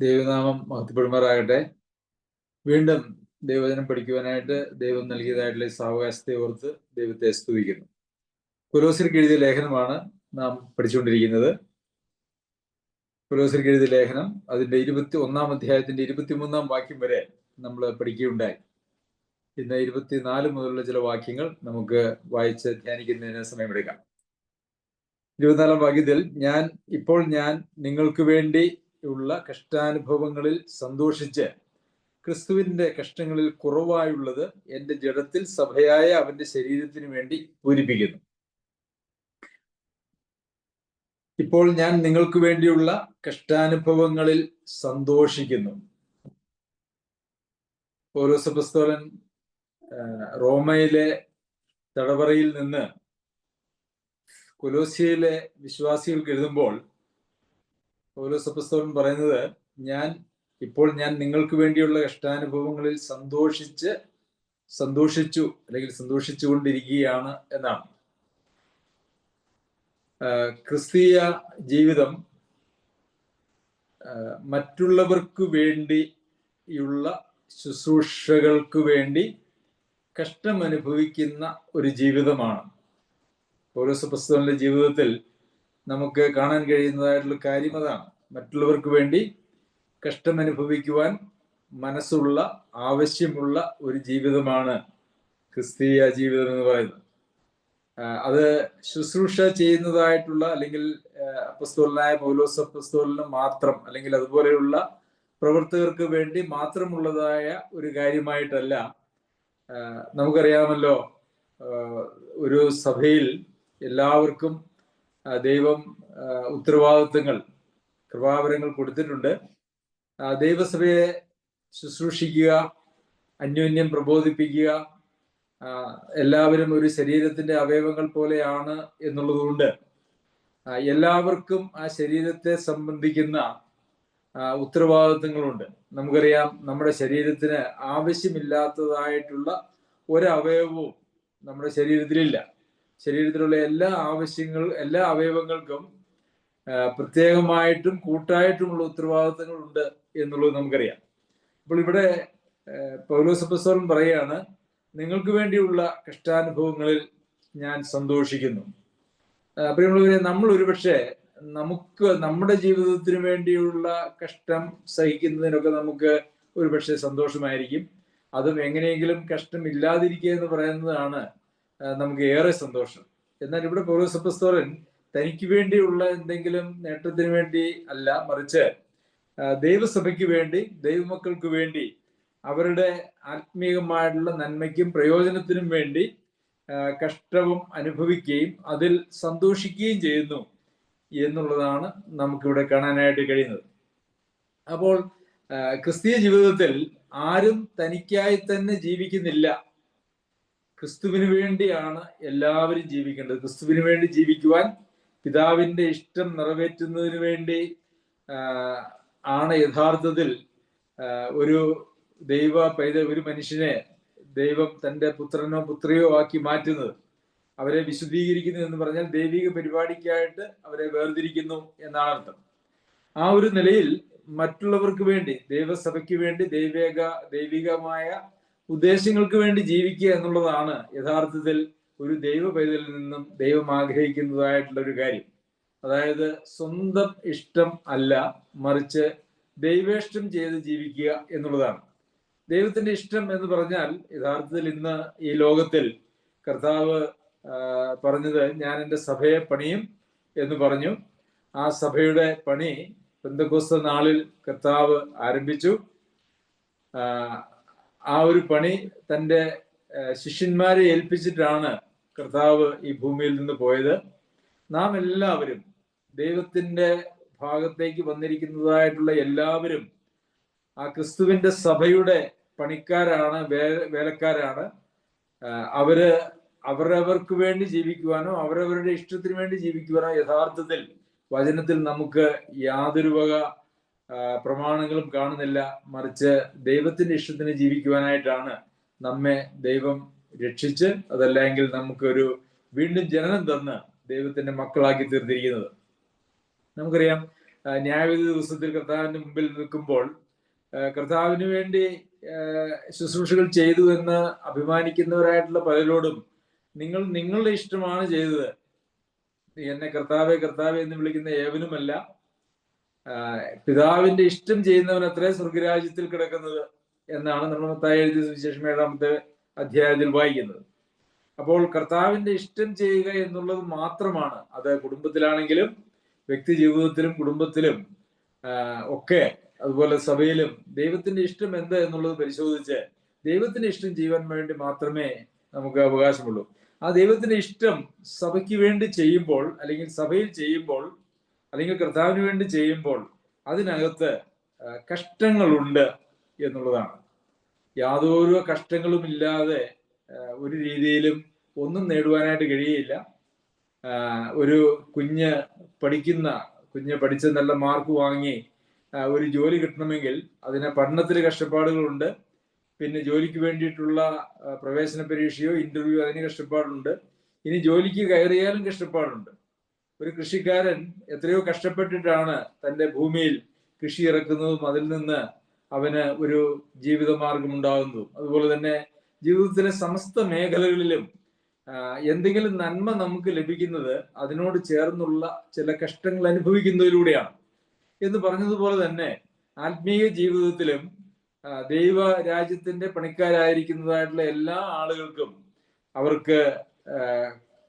ദൈവനാമം മഹത്വപ്പെടുമാറാകട്ടെ. വീണ്ടും ദൈവവചനം പഠിക്കുവാനായിട്ട് ദൈവം നൽകിയതായിട്ടുള്ള സാവകാശത്തെ ഓർത്ത് ദൈവത്തെ സ്തുതിക്കുന്നു. കുലോസിർക്ക് എഴുതിയ ലേഖനമാണ് നാം പഠിച്ചുകൊണ്ടിരിക്കുന്നത്. കുലോസിർക്ക് എഴുതിയ ലേഖനം അതിന്റെ ഇരുപത്തി ഒന്നാം അധ്യായത്തിന്റെ ഇരുപത്തിമൂന്നാം വാക്യം വരെ നമ്മൾ പഠിക്കുകയുണ്ടായി. ഇന്ന് ഇരുപത്തിനാല് മുതലുള്ള ചില വാക്യങ്ങൾ നമുക്ക് വായിച്ച് ധ്യാനിക്കുന്നതിന് സമയമെടുക്കാം. ഇരുപത്തിനാലാം വാക്യത്തിൽ ഞാൻ ഇപ്പോൾ ഞാൻ നിങ്ങൾക്ക് വേണ്ടി ഉള്ള കഷ്ടാനുഭവങ്ങളിൽ സന്തോഷിച്ച് ക്രിസ്തുവിന്റെ കഷ്ടങ്ങളിൽ കുറവായുള്ളത് എന്റെ ജഡത്തിൽ സഭയായ അവന്റെ ശരീരത്തിന് വേണ്ടി പൂരിപ്പിക്കുന്നു. ഇപ്പോൾ ഞാൻ നിങ്ങൾക്ക് വേണ്ടിയുള്ള കഷ്ടാനുഭവങ്ങളിൽ സന്തോഷിക്കുന്നു. ഓരോ പൗലോസപസ്തോലൻ റോമയിലെ തടവറയിൽ നിന്ന് കൊലോസിയയിലെ വിശ്വാസികൾക്ക് എഴുതുമ്പോൾ പൗലോസപസ്തോലൻ പറയുന്നത് ഞാൻ ഇപ്പോൾ ഞാൻ നിങ്ങൾക്ക് വേണ്ടിയുള്ള കഷ്ടാനുഭവങ്ങളിൽ സന്തോഷിച്ച് സന്തോഷിച്ചു അല്ലെങ്കിൽ സന്തോഷിച്ചുകൊണ്ടിരിക്കുകയാണ് എന്നാണ്. ക്രിസ്തീയ ജീവിതം മറ്റുള്ളവർക്ക് വേണ്ടിയുള്ള ശുശ്രൂഷകൾക്ക് വേണ്ടി കഷ്ടമനുഭവിക്കുന്ന ഒരു ജീവിതമാണ്. പൗലോസ് പുസ്തകങ്ങളുടെ ജീവിതത്തിൽ നമുക്ക് കാണാൻ കഴിയുന്നതായിട്ടുള്ള കാര്യം അതാണ്. മറ്റുള്ളവർക്ക് വേണ്ടി കഷ്ടം അനുഭവിക്കുവാൻ മനസ്സുള്ള ആവശ്യമുള്ള ഒരു ജീവിതമാണ് ക്രിസ്തീയ ജീവിതം എന്ന് പറയുന്നത്. അത് ശുശ്രൂഷ ചെയ്യുന്നതായിട്ടുള്ള അല്ലെങ്കിൽ അപ്പസ്തോലനായ പൗലോസ് അപ്പസ്തോലിന് മാത്രം അല്ലെങ്കിൽ അതുപോലെയുള്ള പ്രവർത്തകർക്ക് വേണ്ടി മാത്രമുള്ളതായ ഒരു കാര്യമായിട്ടല്ല നമുക്കറിയാമല്ലോ ഒരു സഭയിൽ എല്ലാവർക്കും ദൈവം ഉത്തരവാദിത്വങ്ങൾ കൃപാവരങ്ങൾ കൊടുത്തിട്ടുണ്ട്. ദൈവസഭയെ ശുശ്രൂഷിക്കുക അന്യോന്യം പ്രബോധിപ്പിക്കുക എല്ലാവരും ഒരു ശരീരത്തിന്റെ അവയവങ്ങൾ പോലെയാണ് എന്നുള്ളതുകൊണ്ട് എല്ലാവർക്കും ആ ശരീരത്തെ സംബന്ധിക്കുന്ന ഉത്തരവാദിത്വങ്ങളുണ്ട്. നമുക്കറിയാം നമ്മുടെ ശരീരത്തിന് ആവശ്യമില്ലാത്തതായിട്ടുള്ള ഒരവയവവും നമ്മുടെ ശരീരത്തിലില്ല. ശരീരത്തിലുള്ള എല്ലാ ആവശ്യങ്ങൾ എല്ലാ അവയവങ്ങൾക്കും പ്രത്യേകമായിട്ടും കൂട്ടായിട്ടുമുള്ള ഉത്തരവാദിത്തങ്ങൾ ഉണ്ട് എന്നുള്ളത് നമുക്കറിയാം. അപ്പോൾ ഇവിടെ പൗലോസപ്പസ്വരൻ പറയുകയാണ് നിങ്ങൾക്ക് വേണ്ടിയുള്ള കഷ്ടാനുഭവങ്ങളിൽ ഞാൻ സന്തോഷിക്കുന്നു. പ്രിയമുള്ളവരെ നമ്മൾ ഒരുപക്ഷെ നമുക്ക് നമ്മുടെ ജീവിതത്തിന് വേണ്ടിയുള്ള കഷ്ടം സഹിക്കുന്നതിനൊക്കെ നമുക്ക് ഒരുപക്ഷെ സന്തോഷമായിരിക്കും. അതും എങ്ങനെയെങ്കിലും കഷ്ടം ഇല്ലാതിരിക്കുക എന്ന് പറയുന്നതാണ് നമുക്ക് ഏറെ സന്തോഷം. എന്നാൽ ഇവിടെ പൗരസപ്പസ്തോരൻ തനിക്ക് വേണ്ടിയുള്ള എന്തെങ്കിലും നേട്ടത്തിന് വേണ്ടി അല്ല മറിച്ച് ദൈവസഭയ്ക്ക് വേണ്ടി ദൈവമക്കൾക്ക് വേണ്ടി അവരുടെ ആത്മീയമായിട്ടുള്ള നന്മയ്ക്കും പ്രയോജനത്തിനും വേണ്ടി കഷ്ടവും അനുഭവിക്കുകയും അതിൽ സന്തോഷിക്കുകയും ചെയ്യുന്നു എന്നുള്ളതാണ് നമുക്കിവിടെ കാണാനായിട്ട് കഴിയുന്നത്. അപ്പോൾ ക്രിസ്തീയ ജീവിതത്തിൽ ആരും തനിക്കായി തന്നെ ജീവിക്കുന്നില്ല. ക്രിസ്തുവിന് വേണ്ടിയാണ് എല്ലാവരും ജീവിക്കേണ്ടത്. ക്രിസ്തുവിന് വേണ്ടി ജീവിക്കുവാൻ പിതാവിന്റെ ഇഷ്ടം നിറവേറ്റുന്നതിന് വേണ്ടി ആണ് യഥാർത്ഥത്തിൽ ഒരു ദൈവ പൈത ഒരു മനുഷ്യനെ ദൈവം തന്റെ പുത്രനോ പുത്രിയോ ആക്കി മാറ്റുന്നത്. അവരെ വിശുദ്ധീകരിക്കുന്നു എന്ന് പറഞ്ഞാൽ ദൈവിക പരിപാടിക്കായിട്ട് അവരെ വേർതിരിക്കുന്നു എന്നാണ് അർത്ഥം. ആ ഒരു നിലയിൽ മറ്റുള്ളവർക്ക് വേണ്ടി ദൈവസഭയ്ക്ക് വേണ്ടി ദൈവിക ദൈവികമായ ഉദ്ദേശങ്ങൾക്ക് വേണ്ടി ജീവിക്കുക എന്നുള്ളതാണ് യഥാർത്ഥത്തിൽ ഒരു ദൈവ പൈതലിൽ നിന്നും ദൈവം ആഗ്രഹിക്കുന്നതായിട്ടുള്ള ഒരു കാര്യം. അതായത് സ്വന്തം ഇഷ്ടം അല്ല മറിച്ച് ദൈവേഷ്ടം ചെയ്ത് ജീവിക്കുക എന്നുള്ളതാണ്. ദൈവത്തിന്റെ ഇഷ്ടം എന്ന് പറഞ്ഞാൽ യഥാർത്ഥത്തിൽ ഇന്ന് ഈ ലോകത്തിൽ കർത്താവ് പറഞ്ഞത് ഞാൻ എന്റെ സഭയെ പണിയും എന്ന് പറഞ്ഞു. ആ സഭയുടെ പണി ബന്ധുക്കോസ്ത നാളിൽ കർത്താവ് ആരംഭിച്ചു. ആ ഒരു പണി തന്റെ ശിഷ്യന്മാരെ ഏൽപ്പിച്ചിട്ടാണ് കർത്താവ് ഈ ഭൂമിയിൽ നിന്ന് പോയത്. നാം എല്ലാവരും ദൈവത്തിന്റെ ഭാഗത്തേക്ക് വന്നിരിക്കുന്നതായിട്ടുള്ള എല്ലാവരും ആ ക്രിസ്തുവിന്റെ സഭയുടെ പണിക്കാരാണ് വേലക്കാരാണ്. അവർ അവരവർക്ക് വേണ്ടി ജീവിക്കുവാനോ അവരവരുടെ ഇഷ്ടത്തിന് വേണ്ടി ജീവിക്കുവാനോ യഥാർത്ഥത്തിൽ വചനത്തിൽ നമുക്ക് യാതൊരു വക പ്രമാണങ്ങളും കാണുന്നില്ല. മറിച്ച് ദൈവത്തിന്റെ ഇഷ്ടത്തിന് ജീവിക്കുവാനായിട്ടാണ് നമ്മെ ദൈവം രക്ഷിച്ച് അതല്ലെങ്കിൽ നമുക്കൊരു വീണ്ടും ജനനം തന്ന് ദൈവത്തിന്റെ മക്കളാക്കി തീർത്തിരിക്കുന്നത്. നമുക്കറിയാം ന്യായവിധി ദിവസത്തിൽ കർത്താവിന്റെ മുമ്പിൽ നിൽക്കുമ്പോൾ കർത്താവിന് വേണ്ടി ശുശ്രൂഷകൾ ചെയ്തു എന്ന് അഭിമാനിക്കുന്നവരായിട്ടുള്ള പലരോടും നിങ്ങൾ നിങ്ങളുടെ ഇഷ്ടമാണ് ചെയ്തത്. എന്നെ കർത്താവെ കർത്താവെ എന്ന് വിളിക്കുന്ന ഏവനുമല്ല. പിതാവിന്റെ ഇഷ്ടം ചെയ്യുന്നവൻ അത്രേ സ്വർഗരാജ്യത്തിൽ കിടക്കുന്നത് എന്നാണ് നമ്മൾ മത്തായി എഴുതിയ സുവിശേഷം ഏഴാമത്തെ അധ്യായത്തിൽ വായിക്കുന്നത്. അപ്പോൾ കർത്താവിന്റെ ഇഷ്ടം ചെയ്യുക എന്നുള്ളത് മാത്രമാണ്. അത് കുടുംബത്തിലാണെങ്കിലും വ്യക്തി ജീവിതത്തിലും കുടുംബത്തിലും ഒക്കെ അതുപോലെ സഭയിലും ദൈവത്തിന്റെ ഇഷ്ടം എന്ത് എന്നുള്ളത് പരിശോധിച്ച് ദൈവത്തിന്റെ ഇഷ്ടം ചെയ്യുവാൻ വേണ്ടി മാത്രമേ നമുക്ക് അവകാശമുള്ളൂ. ആ ദൈവത്തിന്റെ ഇഷ്ടം സഭയ്ക്ക് വേണ്ടി ചെയ്യുമ്പോൾ അല്ലെങ്കിൽ സഭയിൽ ചെയ്യുമ്പോൾ അല്ലെങ്കിൽ കർത്താവിന് വേണ്ടി ചെയ്യുമ്പോൾ അതിനകത്ത് കഷ്ടങ്ങളുണ്ട് എന്നുള്ളതാണ്. യാതൊരു കഷ്ടങ്ങളും ഇല്ലാതെ ഒരു രീതിയിലും ഒന്നും നേടുവാനായിട്ട് കഴിയില്ല. ഒരു കുഞ്ഞ് പഠിക്കുന്ന കുഞ്ഞ് പഠിച്ച് നല്ല മാർക്ക് വാങ്ങി ഒരു ജോലി കിട്ടണമെങ്കിൽ അതിന് പഠനത്തിൽ കഷ്ടപ്പാടുകളുണ്ട്. പിന്നെ ജോലിക്ക് വേണ്ടിയിട്ടുള്ള പ്രവേശന പരീക്ഷയോ ഇന്റർവ്യൂ അതിന് കഷ്ടപ്പാടുണ്ട്. ഇനി ജോലിക്ക് കയറിയാലും കഷ്ടപ്പാടുണ്ട്. ഒരു കൃഷിക്കാരൻ എത്രയോ കഷ്ടപ്പെട്ടിട്ടാണ് തന്റെ ഭൂമിയിൽ കൃഷി ഇറക്കുന്നതും അതിൽ നിന്ന് അവന് ഒരു ജീവിതമാർഗം ഉണ്ടാകുന്നു അതുപോലെ തന്നെ ജീവിതത്തിലെ സമസ്ത മേഖലകളിലും എന്തെങ്കിലും നന്മ നമുക്ക് ലഭിക്കുന്നത് അതിനോട് ചേർന്നുള്ള ചില കഷ്ടങ്ങൾ അനുഭവിക്കുന്നതിലൂടെയാണ്. എന്ന് പറഞ്ഞതുപോലെ തന്നെ ആത്മീയ ജീവിതത്തിലും ദൈവ രാജ്യത്തിന്റെ പണിക്കാരായിരിക്കുന്നതായിട്ടുള്ള എല്ലാ ആളുകൾക്കും അവർക്ക്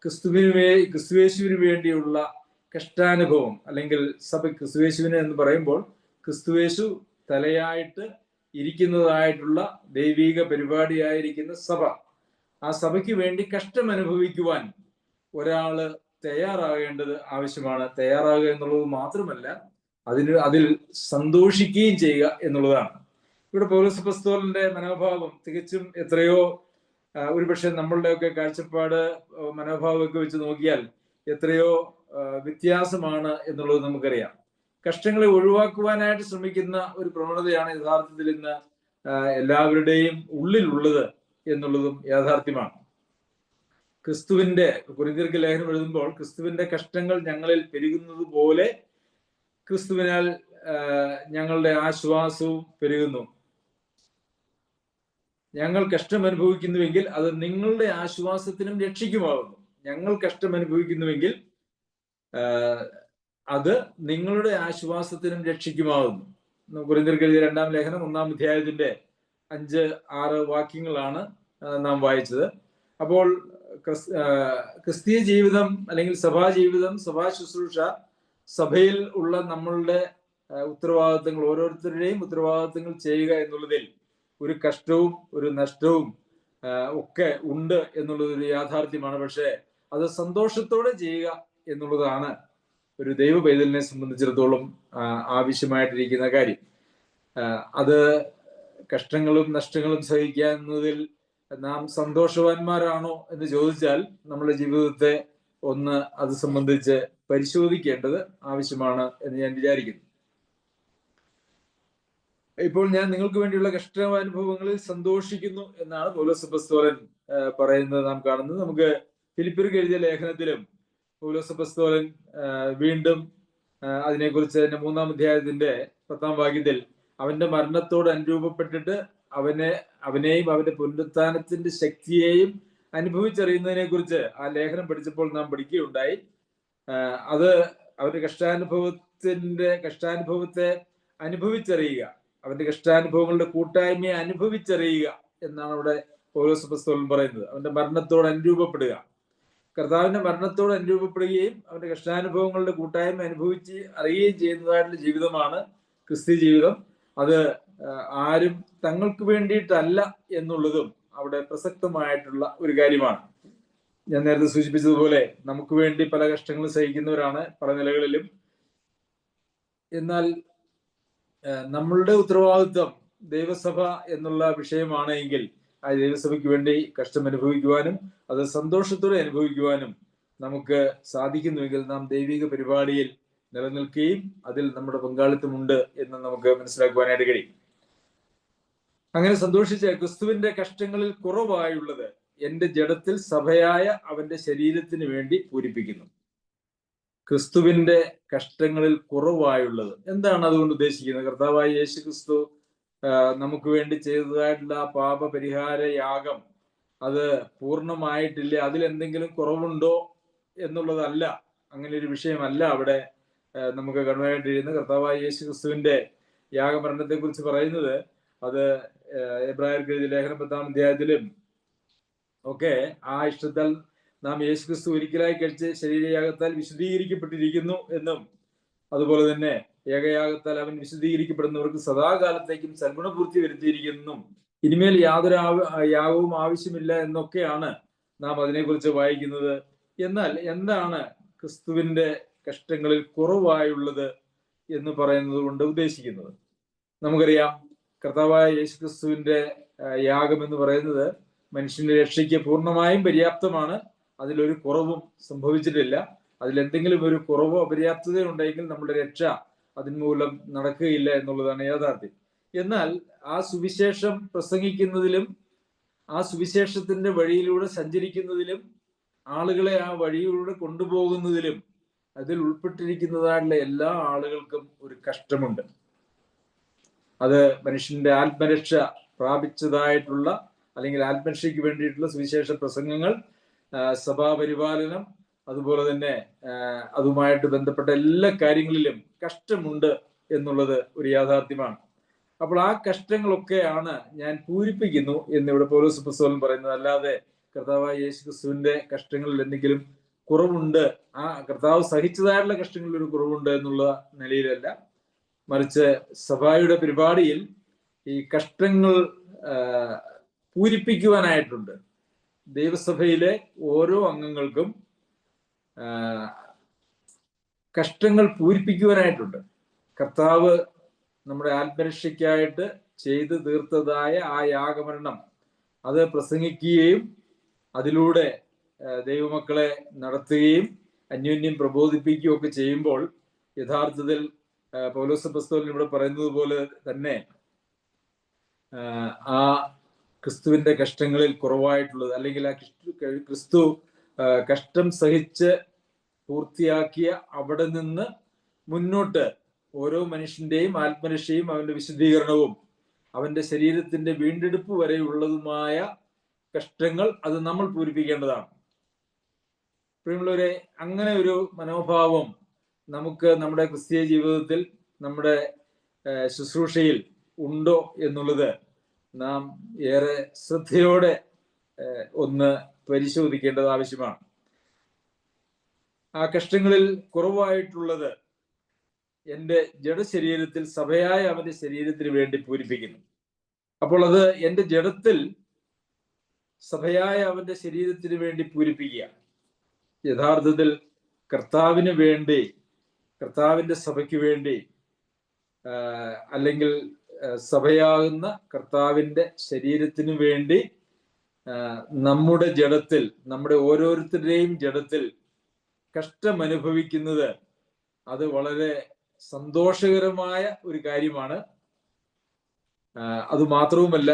ക്രിസ്തുവിന് വേ ക്രിസ്തുവേശുവിന് വേണ്ടിയുള്ള കഷ്ടാനുഭവം അല്ലെങ്കിൽ സഭ ക്രിസ്തുവേശുവിന് എന്ന് പറയുമ്പോൾ ക്രിസ്തുവേശു തലയായിട്ട് ഇരിക്കുന്നതായിട്ടുള്ള ദൈവീക പരിപാടിയായിരിക്കുന്ന സഭ. ആ സഭയ്ക്ക് വേണ്ടി കഷ്ടം അനുഭവിക്കുവാൻ ഒരാൾ തയ്യാറാകേണ്ടത് ആവശ്യമാണ്. തയ്യാറാകുക എന്നുള്ളത് മാത്രമല്ല അതിന് അതിൽ സന്തോഷിക്കുകയും ചെയ്യുക എന്നുള്ളതാണ്. ഇവിടെ പൗലോസ് പസ്തോലിന്റെ മനോഭാവം തികച്ചും എത്രയോ ഒരുപക്ഷെ നമ്മളുടെയൊക്കെ കാഴ്ചപ്പാട് മനോഭാവമൊക്കെ വെച്ച് നോക്കിയാൽ എത്രയോ വ്യത്യാസമാണ് എന്നുള്ളത് നമുക്കറിയാം. കഷ്ടങ്ങളെ ഒഴിവാക്കുവാനായിട്ട് ശ്രമിക്കുന്ന ഒരു പ്രവണതയാണ് യഥാർത്ഥത്തിൽ ഇന്ന് എല്ലാവരുടെയും ഉള്ളിലുള്ളത് എന്നുള്ളതും യാഥാർത്ഥ്യമാണ്. ക്രിസ്തുവിന്റെ കുറിന്തിർക്ക് ലേഖനം എഴുതുമ്പോൾ ക്രിസ്തുവിന്റെ കഷ്ടങ്ങൾ ഞങ്ങളിൽ പെരുകുന്നത് പോലെ ക്രിസ്തുവിനാൽ ഞങ്ങളുടെ ആശ്വാസവും പെരുകുന്നു. ഞങ്ങൾ കഷ്ടം അനുഭവിക്കുന്നുവെങ്കിൽ അത് നിങ്ങളുടെ ആശ്വാസത്തിനും രക്ഷിക്കുമാകുന്നു. ഞങ്ങൾ കഷ്ടം അനുഭവിക്കുന്നുവെങ്കിൽ അത് നിങ്ങളുടെ ആശ്വാസത്തിനും രക്ഷിക്കുമാകുന്നു. കുറിഞ്ഞിരിക്കുന്ന രണ്ടാം ലേഖനം ഒന്നാം അധ്യായത്തിന്റെ അഞ്ച് ആറ് വാക്യങ്ങളാണ് നാം വായിച്ചത്. അപ്പോൾ ക്രിസ്തീയ ജീവിതം അല്ലെങ്കിൽ സഭാ ജീവിതം സഭാ ശുശ്രൂഷ സഭയിൽ ഉള്ള നമ്മളുടെ ഉത്തരവാദിത്തങ്ങൾ ഓരോരുത്തരുടെയും ഉത്തരവാദിത്തങ്ങൾ ചെയ്യുക എന്നുള്ളതിൽ ഒരു കഷ്ടവും ഒരു നഷ്ടവും ഒക്കെ ഉണ്ട് എന്നുള്ളത് ഒരു യാഥാർത്ഥ്യമാണ്. പക്ഷേ അത് സന്തോഷത്തോടെ ചെയ്യുക എന്നുള്ളതാണ് ഒരു ദൈവ പൈതലിനെ സംബന്ധിച്ചിടത്തോളം ആവശ്യമായിട്ടിരിക്കുന്ന കാര്യം. അത് കഷ്ടങ്ങളും നഷ്ടങ്ങളും സഹിക്കുന്നതിൽ നാം സന്തോഷവാന്മാരാണോ എന്ന് ചോദിച്ചാൽ നമ്മുടെ ജീവിതത്തെ ഒന്ന് അത് സംബന്ധിച്ച് പരിശോധിക്കേണ്ടത് ആവശ്യമാണ് എന്ന് ഞാൻ വിചാരിക്കുന്നു. ഇപ്പോൾ ഞാൻ നിങ്ങൾക്ക് വേണ്ടിയുള്ള കഷ്ടമാനുഭവങ്ങളിൽ സന്തോഷിക്കുന്നു എന്നാണ് പൗലോസ് പസ്തോലൻ പറയുന്നത് നാം കാണുന്നത്. നമുക്ക് ഫിലിപ്പിർക്ക് എഴുതിയ ലേഖനത്തിലും പൗലോസ് പസ്തോലൻ വീണ്ടും അതിനെക്കുറിച്ച് തന്നെ മൂന്നാം അധ്യായത്തിന്റെ പത്താം വാക്യത്തിൽ അവന്റെ മരണത്തോട് അനുരൂപപ്പെട്ടിട്ട് അവനെ അവനെയും അവന്റെ പുനരുത്ഥാനത്തിന്റെ ശക്തിയെയും അനുഭവിച്ചറിയുന്നതിനെ കുറിച്ച് ആ ലേഖനം പഠിച്ചപ്പോൾ നാം പഠിക്കുകയുണ്ടായി. അത് അവരുടെ കഷ്ടാനുഭവത്തിന്റെ കഷ്ടാനുഭവത്തെ അനുഭവിച്ചറിയുക. അവന്റെ കഷ്ടാനുഭവങ്ങളുടെ കൂട്ടായ്മയെ അനുഭവിച്ചറിയുക എന്നാണ് അവിടെ പൗലോസ് പുസ്തകം പറയുന്നത്. അവന്റെ മരണത്തോട് അനുരൂപപ്പെടുക. കർത്താവിന്റെ മരണത്തോട് അനുരൂപപ്പെടുകയും അവന്റെ കഷ്ടാനുഭവങ്ങളുടെ കൂട്ടായ്മ അനുഭവിച്ച് അറിയുകയും ചെയ്യുന്നതായിട്ടുള്ള ജീവിതമാണ് ക്രിസ്ത്യ ജീവിതം. അത് ആരും തങ്ങൾക്ക് വേണ്ടിയിട്ടല്ല എന്നുള്ളതും അവിടെ പ്രസക്തമായിട്ടുള്ള ഒരു കാര്യമാണ്. ഞാൻ നേരത്തെ സൂചിപ്പിച്ചതുപോലെ നമുക്ക് വേണ്ടി പല കഷ്ടങ്ങളും സഹിക്കുന്നവരാണ് പല നിലകളിലും. എന്നാൽ നമ്മളുടെ ഉത്തരവാദിത്വം ദൈവസഭ എന്നുള്ള വിഷയമാണ് എങ്കിൽ ആ ദൈവസഭയ്ക്ക് വേണ്ടി കഷ്ടം അനുഭവിക്കുവാനും അത് സന്തോഷത്തോടെ അനുഭവിക്കുവാനും നമുക്ക് സാധിക്കുന്നുവെങ്കിൽ നാം ദൈവിക പരിപാടിയിൽ നിലനിൽക്കുകയും അതിൽ നമ്മുടെ പങ്കാളിത്തമുണ്ട് എന്ന് നമുക്ക് മനസ്സിലാക്കുവാനായിട്ട് കഴിയും. അങ്ങനെ സന്തോഷിച്ച ക്രിസ്തുവിന്റെ കഷ്ടങ്ങളിൽ കുറവായുള്ളത് എന്റെ ജഡത്തിൽ സഭയായ അവന്റെ ശരീരത്തിന് വേണ്ടി പൂരിപ്പിക്കുന്നു. ക്രിസ്തുവിന്റെ കഷ്ടങ്ങളിൽ കുറവായുള്ളത്. എന്താണ് അതുകൊണ്ട് ഉദ്ദേശിക്കുന്നത്? കർത്താവായ യേശു ക്രിസ്തു നമുക്ക് വേണ്ടി ചെയ്തതായിട്ടുള്ള പാപ പരിഹാര യാഗം അത് പൂർണമായിട്ടില്ല. അതിൽ എന്തെങ്കിലും കുറവുണ്ടോ എന്നുള്ളതല്ല. അങ്ങനെ ഒരു വിഷയമല്ല അവിടെ നമുക്ക് കാണുവാനായിട്ടിരുന്ന കർത്താവായ യേശു ക്രിസ്തുവിന്റെ യാഗമരണത്തെ കുറിച്ച് പറയുന്നത് അത് എബ്രാഹിം ലേഖനം പത്താം അധ്യായത്തിലും ഒക്കെ ആ ഇഷ്ടത്താൽ നാം യേശുക്രിസ്തു ഒരിക്കലായി കഴിച്ച് ശരീരയാഗത്താൽ വിശദീകരിക്കപ്പെട്ടിരിക്കുന്നു എന്നും അതുപോലെ തന്നെ ഏകയാഗത്താൽ അവൻ വിശദീകരിക്കപ്പെടുന്നവർക്ക് സദാകാലത്തേക്കും സൽഗുണപൂർത്തി വരുത്തിയിരിക്കുന്നും ഇനിമേൽ യാതൊരു യാഗവും ആവശ്യമില്ല എന്നൊക്കെയാണ് നാം അതിനെക്കുറിച്ച് വായിക്കുന്നത്. എന്നാൽ എന്താണ് ക്രിസ്തുവിന്റെ കഷ്ടങ്ങളിൽ കുറവായുള്ളത് എന്ന് പറയുന്നത് കൊണ്ട് ഉദ്ദേശിക്കുന്നത്? നമുക്കറിയാം കർത്താവായ യേശു ക്രിസ്തുവിന്റെ യാഗം എന്ന് പറയുന്നത് മനുഷ്യന്റെ രക്ഷയ്ക്ക് പൂർണമായും പര്യാപ്തമാണ്. അതിലൊരു കുറവും സംഭവിച്ചിട്ടില്ല. അതിലെന്തെങ്കിലും ഒരു കുറവോ അപര്യാപ്തതയോ ഉണ്ടെങ്കിൽ നമ്മുടെ രക്ഷ അതിന്മൂലം നടക്കുകയില്ല എന്നുള്ളതാണ് യാഥാർത്ഥ്യം. എന്നാൽ ആ സുവിശേഷം പ്രസംഗിക്കുന്നതിലും ആ സുവിശേഷത്തിന്റെ വഴിയിലൂടെ സഞ്ചരിക്കുന്നതിലും ആളുകളെ ആ വഴിയിലൂടെ കൊണ്ടുപോകുന്നതിലും അതിൽ ഉൾപ്പെട്ടിരിക്കുന്നതായിട്ടുള്ള എല്ലാ ആളുകൾക്കും ഒരു കഷ്ടമുണ്ട്. അത് മനുഷ്യന്റെ ആത്മരക്ഷ പ്രാപിച്ചതായിട്ടുള്ള അല്ലെങ്കിൽ ആത്മരക്ഷയ്ക്ക് വേണ്ടിയിട്ടുള്ള സുവിശേഷ പ്രസംഗങ്ങൾ സഭാപരിപാലനം അതുപോലെ തന്നെ അതുമായിട്ട് ബന്ധപ്പെട്ട എല്ലാ കാര്യങ്ങളിലും കഷ്ടമുണ്ട് എന്നുള്ളത് ഒരു യാഥാർത്ഥ്യമാണ്. അപ്പോൾ ആ കഷ്ടങ്ങളൊക്കെയാണ് ഞാൻ പൂരിപ്പിക്കുന്നു എന്നിവിടെ പൗലോസ് പുസ്തകം പറയുന്നത്. അല്ലാതെ കർത്താവായ യേശു ക്രിസ്തുവിന്റെ കഷ്ടങ്ങളിൽ എന്തെങ്കിലും കുറവുണ്ട് ആ കർത്താവ് സഹിച്ചതായിട്ടുള്ള കഷ്ടങ്ങളിൽ ഒരു കുറവുണ്ട് എന്നുള്ള നിലയിലല്ല. മറിച്ച് സഭായുടെ പരിപാടിയിൽ ഈ കഷ്ടങ്ങൾ പൂരിപ്പിക്കുവാനായിട്ടുണ്ട്. ദൈവസഭയിലെ ഓരോ അംഗങ്ങൾക്കും കഷ്ടങ്ങൾ പൂരിപ്പിക്കുവാനായിട്ടുണ്ട്. കർത്താവ് നമ്മുടെ ആത്മരക്ഷയ്ക്കായിട്ട് ചെയ്തു തീർത്തതായ ആ യാഗമരണം അത് പ്രസംഗിക്കുകയും അതിലൂടെ ദൈവമക്കളെ നടത്തുകയും അന്യോന്യം പ്രബോധിപ്പിക്കുകയും ഒക്കെ ചെയ്യുമ്പോൾ യഥാർത്ഥത്തിൽ പൗലോസ പുസ്തകം ഇവിടെ പറയുന്നത് പോലെ തന്നെ ആ ക്രിസ്തുവിന്റെ കഷ്ടങ്ങളിൽ കുറവായിട്ടുള്ളത് അല്ലെങ്കിൽ ആ ക്രിസ്തു കഷ്ടം സഹിച്ച് പൂർത്തിയാക്കിയ അവിടെ നിന്ന് മുന്നോട്ട് ഓരോ മനുഷ്യന്റെയും ആത്മരക്ഷയും അവന്റെ വിശദീകരണവും അവന്റെ ശരീരത്തിന്റെ വീണ്ടെടുപ്പ് വരെയുള്ളതുമായ കഷ്ടങ്ങൾ അത് നമ്മൾ പൂരിപ്പിക്കേണ്ടതാണ്. പ്രിയമുള്ളവരെ അങ്ങനെ ഒരു മനോഭാവം നമുക്ക് നമ്മുടെ ക്രിസ്തീയ ജീവിതത്തിൽ നമ്മുടെ ശുശ്രൂഷയിൽ ഉണ്ടോ എന്നുള്ളത് നാം ഏറെ ശ്രദ്ധയോടെ ഒന്ന് പരിശോധിക്കേണ്ടത് ആവശ്യമാണ്. ആ കഷ്ടങ്ങളിൽ കുറവായിട്ടുള്ളത് എന്റെ ജഡശരീരത്തിൽ സഭയായ അവന്റെ ശരീരത്തിന് വേണ്ടി പൂരിപ്പിക്കുന്നു. അപ്പോൾ അത് എന്റെ ജഡത്തിൽ സഭയായ അവന്റെ ശരീരത്തിന് വേണ്ടി പൂരിപ്പിക്കുക. യഥാർത്ഥത്തിൽ കർത്താവിന് വേണ്ടി കർത്താവിന്റെ സഭയ്ക്ക് വേണ്ടി അല്ലെങ്കിൽ സഭയാകുന്ന കർത്താവിന്റെ ശരീരത്തിനു വേണ്ടി നമ്മുടെ ജഡത്തിൽ നമ്മുടെ ഓരോരുത്തരുടെയും ജഡത്തിൽ കഷ്ടം അനുഭവിക്കുന്നത് അത് വളരെ സന്തോഷകരമായ ഒരു കാര്യമാണ്. അത് മാത്രവുമല്ല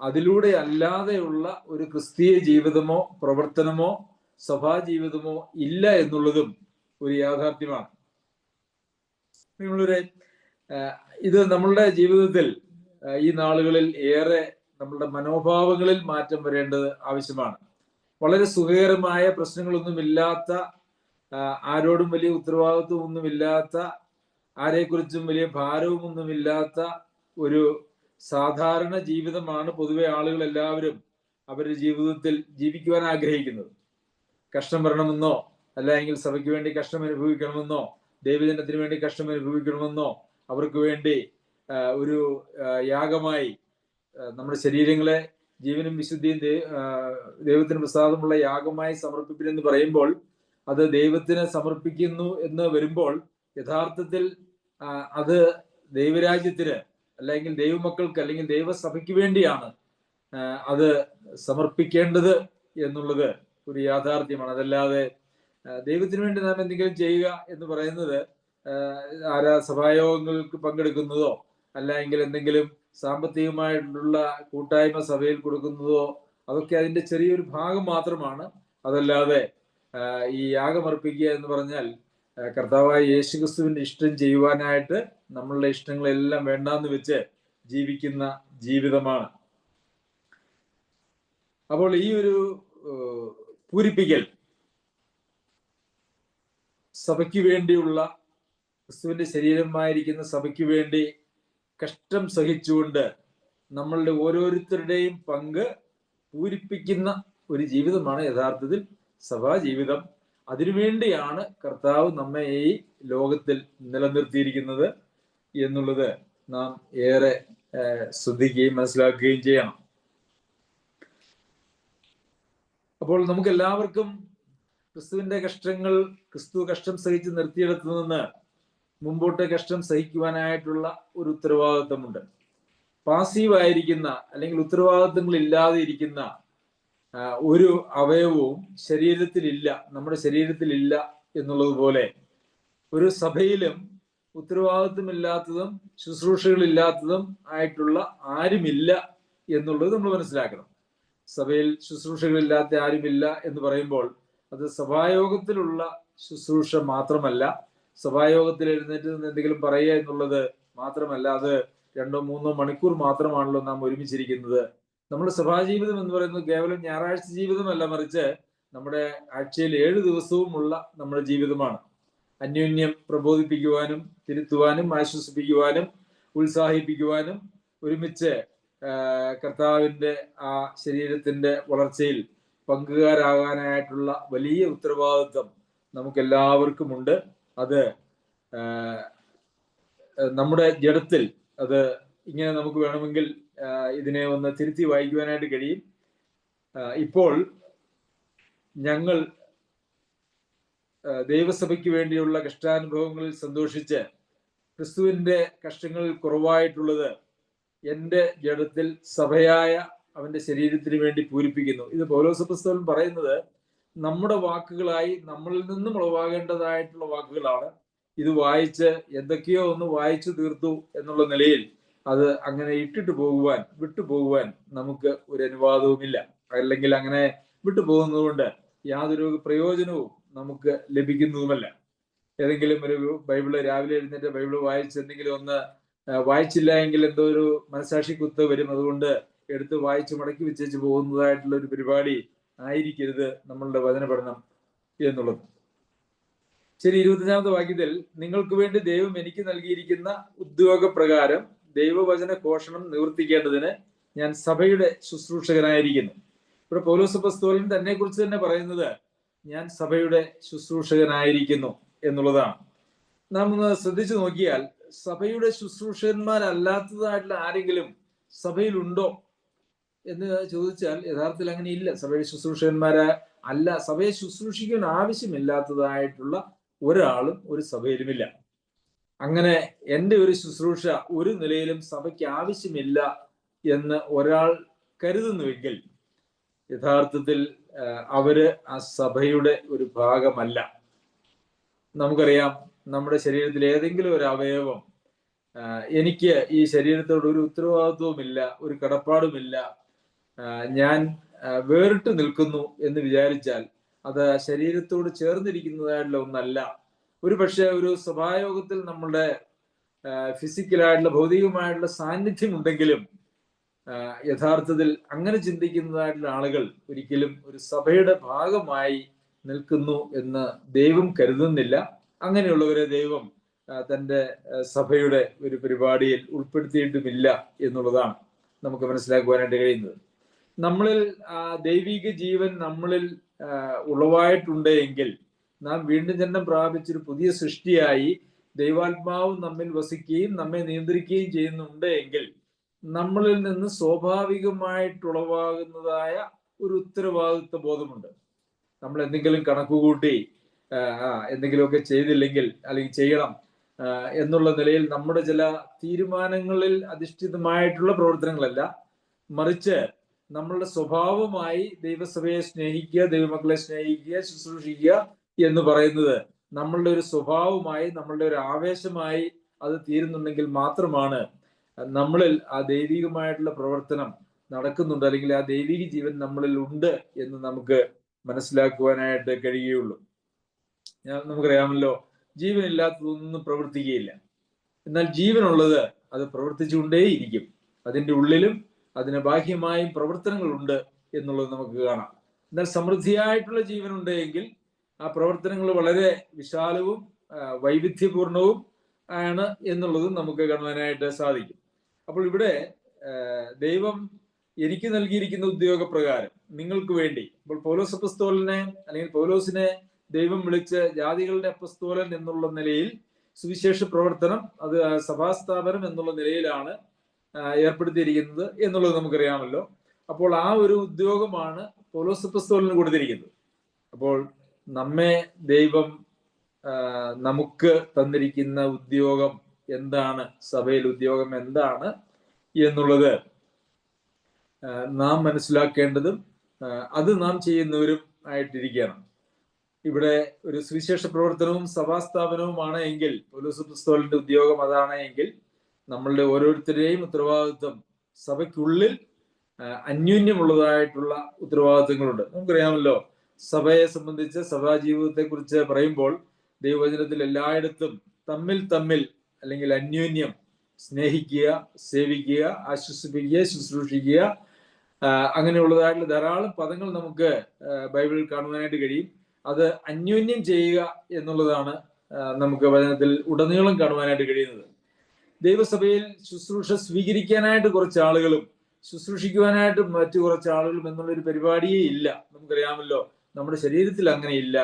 അതിലൂടെ അല്ലാതെയുള്ള ഒരു ക്രിസ്തീയ ജീവിതമോ പ്രവർത്തനമോ സഭാ ജീവിതമോ ഇല്ല എന്നുള്ളതും ഒരു യാഥാർത്ഥ്യമാണ്. നിങ്ങളൊരു ഇത് നമ്മളുടെ ജീവിതത്തിൽ ഈ നാളുകളിൽ ഏറെ നമ്മളുടെ മനോഭാവങ്ങളിൽ മാറ്റം വരേണ്ടത് ആവശ്യമാണ്. വളരെ സുഖകരമായ പ്രശ്നങ്ങളൊന്നുമില്ലാത്ത ആരോടും വലിയ ഉത്തരവാദിത്വം ഒന്നുമില്ലാത്ത ആരെക്കുറിച്ചും വലിയ ഭാരവും ഒന്നുമില്ലാത്ത ഒരു സാധാരണ ജീവിതമാണ് പൊതുവെ ആളുകൾ എല്ലാവരും അവരുടെ ജീവിതത്തിൽ ജീവിക്കുവാൻ ആഗ്രഹിക്കുന്നത്. കഷ്ടം വരണമെന്നോ അല്ലെങ്കിൽ സഭയ്ക്ക് വേണ്ടി കഷ്ടം അനുഭവിക്കണമെന്നോ ദൈവജനത്തിന് വേണ്ടി കഷ്ടം അനുഭവിക്കണമെന്നോ അവർക്ക് വേണ്ടി ഒരു യാഗമായി നമ്മുടെ ശരീരങ്ങളെ ജീവനും വിശുദ്ധിയും ദൈവത്തിന് പ്രസാദമുള്ള യാഗമായി സമർപ്പിപ്പിനെന്ന് പറയുമ്പോൾ അത് ദൈവത്തിന് സമർപ്പിക്കുന്നു എന്ന് വരുമ്പോൾ യഥാർത്ഥത്തിൽ അത് ദൈവരാജ്യത്തിന് അല്ലെങ്കിൽ ദൈവമക്കൾക്ക് അല്ലെങ്കിൽ ദൈവസഭയ്ക്ക് വേണ്ടിയാണ് അത് സമർപ്പിക്കേണ്ടത് എന്നുള്ളത് ഒരു യാഥാർത്ഥ്യമാണ്. അതല്ലാതെ ദൈവത്തിന് വേണ്ടി നാം എന്തെങ്കിലും ചെയ്യുക എന്ന് പറയുന്നത് ആരാ സഭായോഗങ്ങൾക്ക് പങ്കെടുക്കുന്നതോ അല്ലെങ്കിൽ എന്തെങ്കിലും സാമ്പത്തികമായിട്ടുള്ള കൂട്ടായ്മ സഭയിൽ കൊടുക്കുന്നതോ അതൊക്കെ അതിന്റെ ചെറിയൊരു ഭാഗം മാത്രമാണ്. അതല്ലാതെ ഈ യാഗമർപ്പിക്കുക എന്ന് പറഞ്ഞാൽ കർത്താവായ യേശുക്രിസ്തുവിന്റെ ഇഷ്ടം ചെയ്യുവാനായിട്ട് നമ്മളുടെ ഇഷ്ടങ്ങളെല്ലാം വേണ്ടാന്ന് വെച്ച് ജീവിക്കുന്ന ജീവിതമാണ്. അപ്പോൾ ഈ ഒരു പൂരിപ്പിക്കൽ സഭയ്ക്ക് വേണ്ടിയുള്ള ക്രിസ്തുവിന്റെ ശരീരമായിരിക്കുന്ന സഭയ്ക്ക് വേണ്ടി കഷ്ടം സഹിച്ചുകൊണ്ട് നമ്മളുടെ ഓരോരുത്തരുടെയും പങ്ക് പൂരിപ്പിക്കുന്ന ഒരു ജീവിതമാണ് യഥാർത്ഥത്തിൽ സഭാ ജീവിതം. അതിനുവേണ്ടിയാണ് കർത്താവ് നമ്മെ ഈ ലോകത്തിൽ നിലനിർത്തിയിരിക്കുന്നത് എന്നുള്ളത് നാം ഏറെ ശ്രദ്ധിക്കുകയും മനസ്സിലാക്കുകയും ചെയ്യണം. അപ്പോൾ നമുക്ക് എല്ലാവർക്കും ക്രിസ്തുവിന്റെ കഷ്ടങ്ങൾ ക്രിസ്തു കഷ്ടം സഹിച്ച് നിർത്തിയെടുത്തു നിന്ന് മുമ്പോട്ട് കഷ്ടം സഹിക്കുവാനായിട്ടുള്ള ഒരു ഉത്തരവാദിത്വമുണ്ട് പാസീവ് ആയിരിക്കുന്ന അല്ലെങ്കിൽ ഉത്തരവാദിത്തങ്ങൾ ഇല്ലാതെ ഇരിക്കുന്ന ഒരു അവയവവും ശരീരത്തിലില്ല നമ്മുടെ ശരീരത്തിലില്ല എന്നുള്ളതുപോലെ ഒരു സഭയിലും ഉത്തരവാദിത്വമില്ലാത്തതും ശുശ്രൂഷകളില്ലാത്തതും ആയിട്ടുള്ള ആരുമില്ല എന്നുള്ളത് നമ്മൾ മനസ്സിലാക്കണം. സഭയിൽ ശുശ്രൂഷകളില്ലാത്ത ആരുമില്ല എന്ന് പറയുമ്പോൾ അത് സഭായോഗത്തിലുള്ള ശുശ്രൂഷ മാത്രമല്ല സഭായോഗത്തിൽ എഴുന്നേറ്റ് നിന്ന് എന്തെങ്കിലും പറയുക എന്നുള്ളത് മാത്രമല്ല അത് രണ്ടോ മൂന്നോ മണിക്കൂർ മാത്രമാണല്ലോ നാം ഒരുമിച്ചിരിക്കുന്നത്. നമ്മുടെ സഭാജീവിതം എന്ന് പറയുന്നത് കേവലം ഞായറാഴ്ച ജീവിതമല്ല മറിച്ച് നമ്മുടെ ആഴ്ചയിൽ ഏഴ് ദിവസവുമുള്ള നമ്മുടെ ജീവിതമാണ്. അന്യോന്യം പ്രബോധിപ്പിക്കുവാനും തിരുത്തുവാനും ആശ്വസിപ്പിക്കുവാനും ഉത്സാഹിപ്പിക്കുവാനും ഒരുമിച്ച് കർത്താവിന്റെ ആ ശരീരത്തിന്റെ വളർച്ചയിൽ പങ്കുകാരാകാനായിട്ടുള്ള വലിയ ഉത്തരവാദിത്വം നമുക്ക് എല്ലാവർക്കുമുണ്ട് അത് നമ്മുടെ ജഡത്തിൽ അത് ഇങ്ങനെ നമുക്ക് വേണമെങ്കിൽ ഇതിനെ ഒന്ന് തിരുത്തി വായിക്കുവാനായിട്ട് കഴിയും. ഇപ്പോൾ ഞങ്ങൾ ദൈവസഭയ്ക്ക് വേണ്ടിയുള്ള കഷ്ടാനുഭവങ്ങളിൽ സന്തോഷിച്ച് ക്രിസ്തുവിന്റെ കഷ്ടങ്ങളിൽ കുറവായിട്ടുള്ളത് എന്റെ ജഡത്തിൽ സഭയായ അവന്റെ ശരീരത്തിന് വേണ്ടി പൂരിപ്പിക്കുന്നു. ഇത് പൗലോസ പുസ്തകം പറയുന്നത് നമ്മുടെ വാക്കുകളായി നമ്മളിൽ നിന്നും ഉളവാകേണ്ടതായിട്ടുള്ള വാക്കുകളാണ്. ഇത് വായിച്ച് എന്തൊക്കെയോ ഒന്ന് വായിച്ചു തീർത്തു എന്നുള്ള നിലയിൽ അത് അങ്ങനെ ഇട്ടിട്ട് പോകുവാൻ വിട്ടു പോകുവാൻ നമുക്ക് ഒരു അനുവാദവുമില്ല. അല്ലെങ്കിൽ അങ്ങനെ വിട്ടു പോകുന്നതുകൊണ്ട് യാതൊരു പ്രയോജനവും നമുക്ക് ലഭിക്കുന്നതുമല്ല ഏതെങ്കിലും ഒരു ബൈബിൾ രാവിലെ എഴുന്നേറ്റ് ബൈബിൾ വായിച്ച് എന്തെങ്കിലും ഒന്ന് വായിച്ചില്ല എങ്കിൽ എന്തോ ഒരു മനസാക്ഷി കുത്ത് വരും. അതുകൊണ്ട് എടുത്ത് വായിച്ച് മടക്കി വെച്ചേച്ച് പോകുന്നതായിട്ടുള്ള ഒരു പരിപാടി ആയിരിക്കരുത് നമ്മളുടെ വചനപഠനം എന്നുള്ളത്. ശരി ഇരുപത്തഞ്ചാമത്തെ വാക്യത്തിൽ നിങ്ങൾക്ക് വേണ്ടി ദൈവം എനിക്ക് നൽകിയിരിക്കുന്ന ഉദ്യോഗപ്രകാരം ദൈവവചന ഘോഷണം നിവർത്തിക്കേണ്ടതിന് ഞാൻ സഭയുടെ ശുശ്രൂഷകനായിരിക്കുന്നു. ഇവിടെ പൗലോസ് പസ്തോലൻ തന്നെ കുറിച്ച് തന്നെ പറയുന്നത് ഞാൻ സഭയുടെ ശുശ്രൂഷകനായിരിക്കുന്നു എന്നുള്ളതാണ്. നാം ഒന്ന് ശ്രദ്ധിച്ചു നോക്കിയാൽ സഭയുടെ ശുശ്രൂഷകന്മാരല്ലാത്തതായിട്ടുള്ള ആരെങ്കിലും സഭയിലുണ്ടോ? എന്ന് ചോദിച്ചാൽ യഥാർത്ഥത്തിൽ അങ്ങനെ ഇല്ല. സഭയുടെ ശുശ്രൂഷകന്മാരെ അല്ല. സഭയെ ശുശ്രൂഷിക്കാൻ ആവശ്യമില്ലാത്തതായിട്ടുള്ള ഒരാളും ഒരു സഭയിലുമില്ല. അങ്ങനെ എന്റെ ഒരു ശുശ്രൂഷ ഒരു നിലയിലും സഭയ്ക്ക് ആവശ്യമില്ല എന്ന് ഒരാൾ കരുതുന്നുവെങ്കിൽ യഥാർത്ഥത്തിൽ അവർ ആ സഭയുടെ ഒരു ഭാഗമല്ല. നമുക്കറിയാം നമ്മുടെ ശരീരത്തിൽ ഏതെങ്കിലും ഒരു അവയവം എനിക്ക് ഈ ശരീരത്തോട് ഒരു ഉത്തരവാദിത്വവുമില്ല ഒരു കടപ്പാടുമില്ല ഞാൻ വേറിട്ട് നിൽക്കുന്നു എന്ന് വിചാരിച്ചാൽ അത് ശരീരത്തോട് ചേർന്നിരിക്കുന്നതായിട്ടുള്ള ഒന്നല്ല. ഒരു പക്ഷേ ഒരു സഭായോഗത്തിൽ നമ്മളുടെ ഫിസിക്കലായിട്ടുള്ള ഭൗതികമായിട്ടുള്ള സാന്നിധ്യം ഉണ്ടെങ്കിലും യഥാർത്ഥത്തിൽ അങ്ങനെ ചിന്തിക്കുന്നതായിട്ടുള്ള ആളുകൾ ഒരിക്കലും ഒരു സഭയുടെ ഭാഗമായി നിൽക്കുന്നു എന്ന് ദൈവം കരുതുന്നില്ല. അങ്ങനെയുള്ളവരെ ദൈവം തന്റെ സഭയുടെ ഒരു പരിപാടിയിൽ ഉൾപ്പെടുത്തിയിട്ടുമില്ല എന്നുള്ളതാണ് നമുക്ക് മനസ്സിലാക്കുവാനായിട്ട് കഴിയുന്നത്. നമ്മളിൽ ദൈവിക ജീവൻ നമ്മളിൽ ഉളവായിട്ടുണ്ട് എങ്കിൽ നാം വീണ്ടും ജന്മം പ്രാപിച്ചൊരു പുതിയ സൃഷ്ടിയായി ദൈവാത്മാവ് നമ്മിൽ വസിക്കുകയും നമ്മെ നിയന്ത്രിക്കുകയും ചെയ്യുന്നുണ്ട് എങ്കിൽ നമ്മളിൽ നിന്ന് സ്വാഭാവികമായിട്ടുളവാകുന്നതായ ഒരു ഉത്തരവാദിത്വ ബോധമുണ്ട്. നമ്മൾ എന്തെങ്കിലും കണക്കുകൂട്ടി എന്തെങ്കിലുമൊക്കെ ചെയ്തില്ലെങ്കിൽ അല്ലെങ്കിൽ ചെയ്യണം എന്നുള്ള നിലയിൽ നമ്മുടെ ചില തീരുമാനങ്ങളിൽ അധിഷ്ഠിതമായിട്ടുള്ള പ്രവർത്തനങ്ങളല്ല. മറിച്ച് നമ്മളുടെ സ്വഭാവമായി ദൈവസഭയെ സ്നേഹിക്കുക ദൈവമക്കളെ സ്നേഹിക്കുക ശുശ്രൂഷിക്കുക എന്ന് പറയുന്നത് നമ്മളുടെ ഒരു സ്വഭാവമായി നമ്മളുടെ ഒരു ആവേശമായി അത് തീരുന്നുണ്ടെങ്കിൽ മാത്രമാണ് നമ്മളിൽ ആ ദൈവികമായിട്ടുള്ള പ്രവർത്തനം നടക്കുന്നുണ്ട് അല്ലെങ്കിൽ ആ ദൈവിക ജീവൻ നമ്മളിൽ ഉണ്ട് എന്ന് നമുക്ക് മനസ്സിലാക്കുവാനായിട്ട് കഴിയുകയുള്ളൂ. നമുക്കറിയാമല്ലോ ജീവനില്ലാത്തതൊന്നും പ്രവർത്തിക്കുകയില്ല. എന്നാൽ ജീവനുള്ളത് അത് പ്രവർത്തിച്ചുകൊണ്ടേയിരിക്കും. അതിന്റെ ഉള്ളിലും അതിന് ബാഹ്യമായും പ്രവർത്തനങ്ങളുണ്ട് എന്നുള്ളത് നമുക്ക് കാണാം. എന്നാൽ സമൃദ്ധിയായിട്ടുള്ള ജീവനുണ്ടെങ്കിൽ ആ പ്രവർത്തനങ്ങൾ വളരെ വിശാലവും വൈവിധ്യപൂർണവും ആണ് എന്നുള്ളതും നമുക്ക് കാണുവാനായിട്ട് സാധിക്കും. അപ്പോൾ ഇവിടെ ദൈവം എനിക്ക് നൽകിയിരിക്കുന്ന ഉദ്യോഗപ്രകാരം നിങ്ങൾക്ക് വേണ്ടി അപ്പോൾ പൗലോസ് അപ്പസ്തോലിനെ അല്ലെങ്കിൽ പൗലോസിനെ ദൈവം വിളിച്ച് ജാതികളുടെ അപ്പസ്തോലൻ എന്നുള്ള നിലയിൽ സുവിശേഷ പ്രവർത്തനം അത് സഭാസ്ഥാപനം എന്നുള്ള നിലയിലാണ് ഏർപ്പെടുത്തിയിരിക്കുന്നത് എന്നുള്ളത് നമുക്കറിയാമല്ലോ. അപ്പോൾ ആ ഒരു ഉദ്യോഗമാണ് പൗലോസ് അപ്പസ്തോലിന് കൊടുത്തിരിക്കുന്നത്. അപ്പോൾ നമ്മെ ദൈവം നമുക്ക് തന്നിരിക്കുന്ന ഉദ്യോഗം എന്താണ്? സഭയിൽ ഉദ്യോഗം എന്താണ് എന്നുള്ളത് നാം മനസ്സിലാക്കേണ്ടതും അത് നാം ചെയ്യുന്നവരും ആയിട്ടിരിക്കണം. ഇവിടെ ഒരു സുവിശേഷ പ്രവർത്തനവും സഭാസ്ഥാപനവുമാണ് എങ്കിൽ പോലീസ് പുസ്തകത്തിന്റെ ഉദ്യോഗം അതാണ് എങ്കിൽ നമ്മളുടെ ഓരോരുത്തരുടെയും ഉത്തരവാദിത്വം സഭയ്ക്കുള്ളിൽ അന്യോന്യമുള്ളതായിട്ടുള്ള ഉത്തരവാദിത്വങ്ങളുണ്ട്. നമുക്കറിയാമല്ലോ സഭയെ സംബന്ധിച്ച് സഭാ ജീവിതത്തെ കുറിച്ച് പറയുമ്പോൾ ദൈവവചനത്തിൽ എല്ലായിടത്തും തമ്മിൽ തമ്മിൽ അല്ലെങ്കിൽ അന്യോന്യം സ്നേഹിക്കുക സേവിക്കുക ആശ്വസിപ്പിക്കുക ശുശ്രൂഷിക്കുക അങ്ങനെയുള്ളതായിട്ടുള്ള ധാരാളം പദങ്ങൾ നമുക്ക് ബൈബിളിൽ കാണുവാനായിട്ട് കഴിയും. അത് അന്യോന്യം ചെയ്യുക എന്നുള്ളതാണ് നമുക്ക് വചനത്തിൽ ഉടനീളം കാണുവാനായിട്ട് കഴിയുന്നത്. ദൈവസഭയിൽ ശുശ്രൂഷ സ്വീകരിക്കാനായിട്ട് കുറച്ച് ആളുകളും ശുശ്രൂഷിക്കുവാനായിട്ട് മറ്റു കുറച്ച് ആളുകളും എന്നുള്ള ഒരു പരിപാടിയേ ഇല്ല. നമുക്കറിയാമല്ലോ നമ്മുടെ ശരീരത്തിൽ അങ്ങനെ ഇല്ല.